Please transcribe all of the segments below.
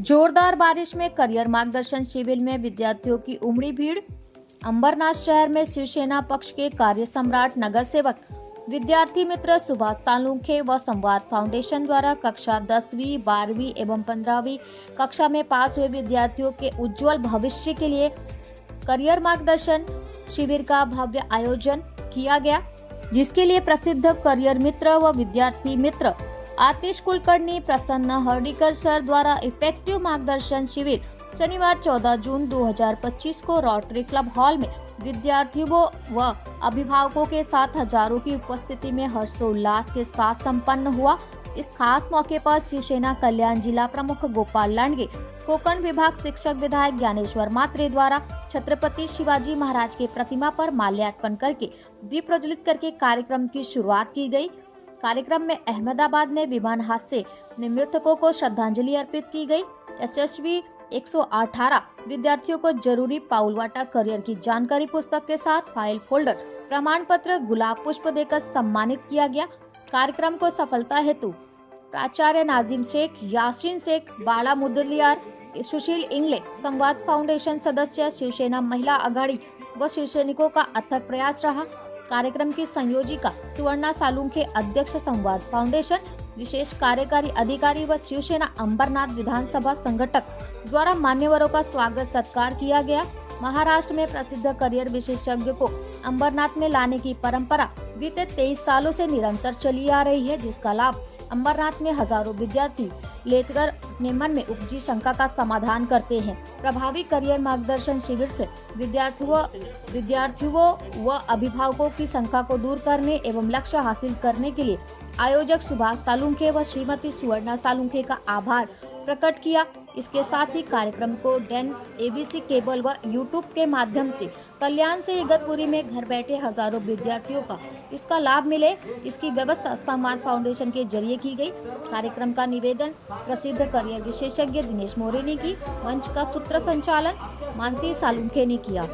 जोरदार बारिश में करियर मार्गदर्शन शिविर में विद्यार्थियों की उमड़ी भीड़। अंबरनाथ शहर में शिवसेना पक्ष के कार्य सम्राट नगर सेवक, विद्यार्थी मित्र सुभाष सालुंखे व संवाद फाउंडेशन द्वारा कक्षा दसवीं, बारहवीं एवं पंद्रहवीं कक्षा में पास हुए विद्यार्थियों के उज्जवल भविष्य के लिए करियर मार्गदर्शन शिविर का भव्य आयोजन किया गया, जिसके लिए प्रसिद्ध करियर मित्र व विद्यार्थी मित्र आतिश कुलकर्णी, प्रसन्न हर्डीकर सर द्वारा इफ़ेक्टिव मार्गदर्शन शिविर। शनिवार 14 जून 2025 को रोटरी क्लब हॉल में विद्यार्थियों व अभिभावकों के साथ हज़ारों की उपस्थिति में हर्षोल्लास के साथ संपन्न हुआ। इस खास मौके पर शिवसेना कल्याण जिला प्रमुख गोपाल लांडगे, कोकण विभाग शिक्षक विधायक ज्ञानेश्वर मात्रे द्वारा छत्रपति शिवाजी महाराज के प्रतिमा पर माल्यार्पण करके दीप प्रज्वलित करके कार्यक्रम की शुरुआत की गई। कार्यक्रम में अहमदाबाद में विमान हादसे में मृतकों को श्रद्धांजलि अर्पित की गई। यशस्वी 118 विद्यार्थियों को ज़रूरी पाउलवाटा करियर की जानकारी पुस्तक के साथ फ़ाइल फोल्डर प्रमाण पत्र गुलाब पुष्प देकर सम्मानित किया गया। कार्यक्रम को सफलता हेतु प्राचार्य नाजिम शेख, यासिन शेख बाला मुदलियार, सुशील इंगले, संवाद फाउंडेशन सदस्य, शिवसेना महिला आघाड़ी व शिवसैनिकों का अथक प्रयास रहा। कार्यक्रम की संयोजिका सुवर्णा सालुंखे अध्यक्ष संवाद फाउंडेशन, विशेष कार्यकारी अधिकारी व शिवसेना अंबरनाथ विधानसभा संगठक द्वारा मान्यवरों का स्वागत सत्कार किया गया। महाराष्ट्र में प्रसिद्ध करियर विशेषज्ञ को अंबरनाथ में लाने की परंपरा बीते तेईस सालों से निरंतर चली आ रही है, जिसका लाभ अंबरनाथ में हज़ारों विद्यार्थी लेकर अपने मन में उपजी शंका का समाधान करते हैं। प्रभावी करियर मार्गदर्शन शिविर से विद्यार्थियों विद्यार्थियों व अभिभावकों की शंका को दूर करने एवं लक्ष्य हासिल करने के लिए आयोजक सुभाष सालुंखे व श्रीमती सुवर्णा सालुंखे का आभार। प्रकट किया। इसके साथ ही कार्यक्रम को डेन एबीसी केबल व यूट्यूब के माध्यम से कल्याण से इगतपुरी में घर बैठे हज़ारों विद्यार्थियों का इसका लाभ मिले। इसकी व्यवस्था समाज फाउंडेशन के ज़रिए की गई। कार्यक्रम का निवेदन प्रसिद्ध करियर विशेषज्ञ दिनेश मोरे ने की। मंच का सूत्र संचालन मानसी सालुंखे ने किया।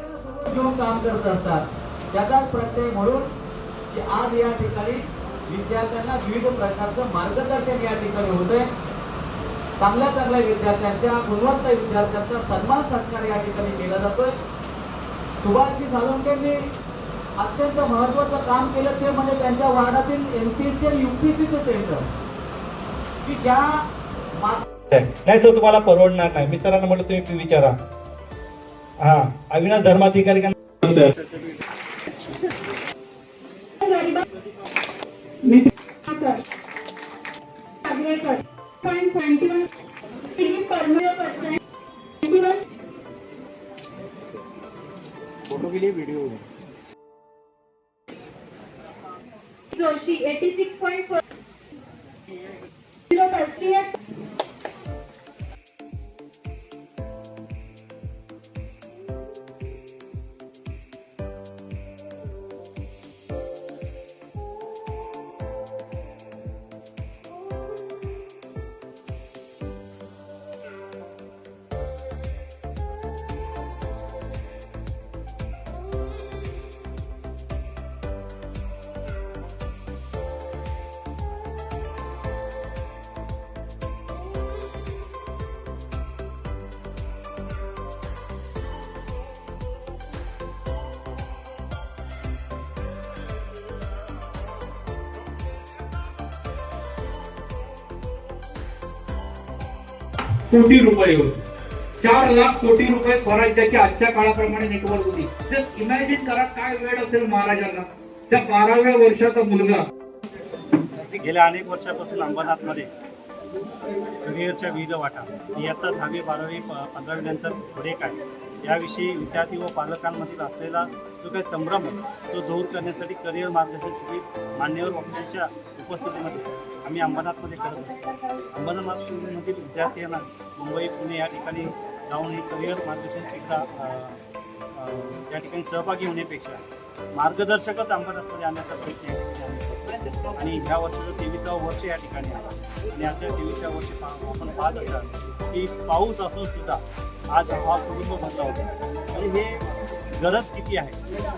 विद्यार्थ्यांना विविध प्रकारचं मार्गदर्शन या ठिकाणी होतंय. चांगल्या चांगल्या विद्यार्थ्यांच्या गुणवत्ता विद्यार्थ्यांचा सन्मान सत्कार या ठिकाणी केला जातोय. सुभाषजी साळुंकेंनी अत्यंत महत्वाचं काम केलं ते म्हणजे त्यांच्या वार्डातील एमपीएससी आणि युपीएससीचं सेंटर की ज्या मा- नाही सर तुम्हाला परवडणार नाही. मित्रांना म्हटलं तुम्ही विचारा. हा Avinash Dharmadhikari point twenty one photo के लिए वीडियो है। जोशी 86.4 ज़ीरो परसेंट कोटी रुपये होते. चार लाख कोटी रुपये स्वराज्याची आजच्या काळाप्रमाणे नेटवर्क होती. जस्ट इमॅजिन करा काय वेळ असेल महाराजांना. त्या बाराव्या वर्षाचा मुलगा. गेल्या अनेक वर्षापासून अंबरनाथमध्ये करिअरच्या विविध वाटा. इयत्ता दहावी बारावी पंधरावी नंतर पुढे काय? याविषयी विद्यार्थी व पालकांमधील असलेला जो काही संभ्रम आहे तो दूर करण्यासाठी करिअर मार्गदर्शन शिबिर मान्यवर वकिलांच्या उपस्थितीमध्ये आम्ही अंबरनाथमध्ये करत असतो. अंबरनाथमधील विद्यार्थ्यांना मुंबई पुणे या ठिकाणी जाऊन हे करिअर मार्गदर्शन शिबिरा या ठिकाणी सहभागी होण्यापेक्षा मार्गदर्शकच अंबरनाथमध्ये आणण्याचा प्रयत्न आहे आणि ह्या वर्षाचं तेवीसावं वर्ष या ठिकाणी आला आणि आजच्या तेवीसाव्या वर्षी आपण पाहत असाल की पाऊस असून सुद्धा आज हा कुटुंब भरला होता. आणि हे गरज किती आहे?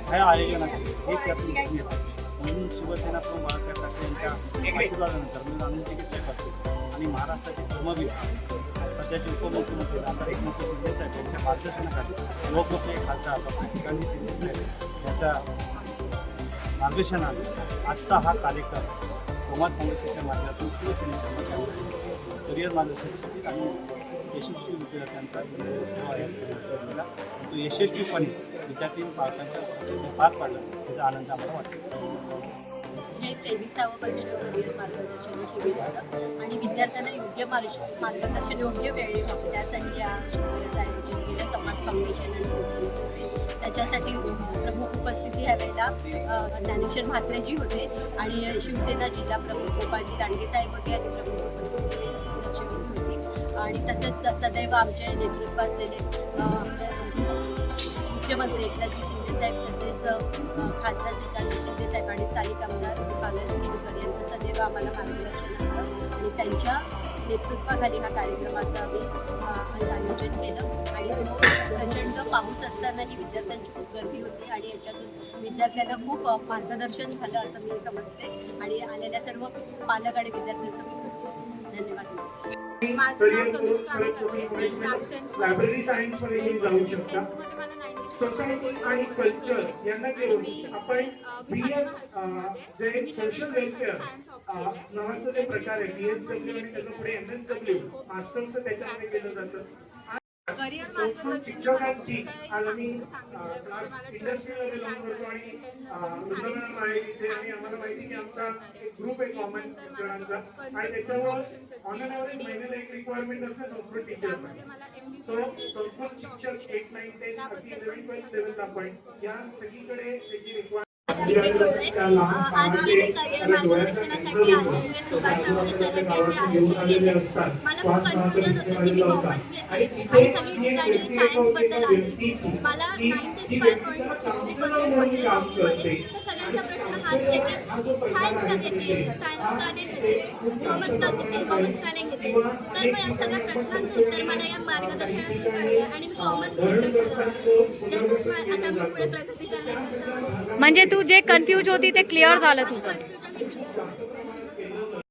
ह्या आयोजनाची हे त्यातून म्हणून शिवसेना प्रमुख बाळासाहेब ठाकरे यांच्या आशीर्वादानंतर मी आनंद साहेब असतील आणि महाराष्ट्राचे धर्मवीर सध्याचे उपमुख्यमंत्री आमदार एकनाथ शिंदे साहेब यांच्या मार्गदर्शनाखाली लोकप्रिय खासदार डॉक्टर श्रीकांत शिंदे साहेब यांच्या मार्गदर्शनाने आजचा हा कार्यक्रम समाज काँग्रेसच्या माध्यमातून शिवसेनेच्या माध्यमातून करिअर मार्गदर्शन आणि यशस्वी विद्यार्थ्यांचा सेवा या तो यशस्वीपणे विद्यार्थी पालकांच्या पद्धतीने पार पाडला. त्याचा आनंद आम्हाला वाटतो. हे तेविसावं वर्ष करिअर मार्गदर्शन शिबिर होतं. आणि विद्यार्थ्यांना योग्य मार्ग मार्गदर्शन योग्य वेळी व्हावं त्यासाठी या शिबिराचं आयोजन केलं. समाज फाउंडेशन आणि शिवसेनेतर्फे त्याच्यासाठी प्रमुख उपस्थिती ह्या वेळेला ज्ञानेश्वर म्हात्रेजी होते. आणि शिवसेना जिल्हा प्रमुख गोपालजी दांडगे साहेब होते. आणि प्रमुख उपस्थिती आणि तसेच सदैव आमचे नेतृत्व असलेले मुख्यमंत्री एकनाथजी शिंदे साहेब तसेच खासदार श्रीकांत शिंदे साहेब आणि स्थानिक आमदार बालाजी केडकर यांचं सदैव आम्हाला मार्गदर्शन असतं. आणि त्यांच्या नेतृत्वाखाली हा कार्यक्रमाचं आम्ही अ, आयोजन केलं. आणि प्रचंड पाऊस असतानाही विद्यार्थ्यांची खूप गर्दी होती आणि याच्यातून विद्यार्थ्यांना खूप मार्गदर्शन झालं असं मी समजते. आणि आलेल्या सर्व पालक आणि विद्यार्थ्यांचं मी खूप खूप धन्यवाद. माझं नाव तनुष्का अनघसे. मी क्लास टेन्थ लायब्ररी सायन्समध्ये तुम्ही जाऊ शकता. मध्ये मला 96 सोसायटी आणि कल्चर यांना घेऊन आपण बी जे सोशल वेलफेअर. नावाचं जे प्रकार आहे बी एस डब्ल्यू आणि त्याचं पुढे एम एस डब्ल्यू मास्टर्स त्याच्यामध्ये केलं जातं. करिअर एक एक रिक्वायरमेंट असते संस्कृत टीचरमध्ये मला MBA तो संस्कृत शिक्षक एट नाईन टेन अगदी इलेव्हन ट्वेल्थ लेवलला पण या सगळीकडे त्याची डिग्री घेऊन आज मी इथे करिअर मार्गदर्शनासाठी आलेले सुभाष आमचे सर यांनी आयोजित केले मला खूप कन्फ्युजन होतं की मी कॉमर्स घेते. आणि सगळी ठिकाणी सायन्सबद्दल आहे. मला ninety five point sixty percent पडले मध्ये तर सगळ्यांचा प्रश्न हाच आहे की सायन्स का घेते? सायन्स का नाही घेते कॉमर्स का घेते कॉमर्स का तर मग या सगळ्या प्रश्नांचं उत्तर मला या मार्गदर्शनातून कळलं आणि मी कॉमर्स घ्यायचं ठरवलं ज्यातून आता मी पुढे प्रगती करण्याचं म्हणजे तू जे कन्फ्यूज होती ते क्लिअर झालं तुझं.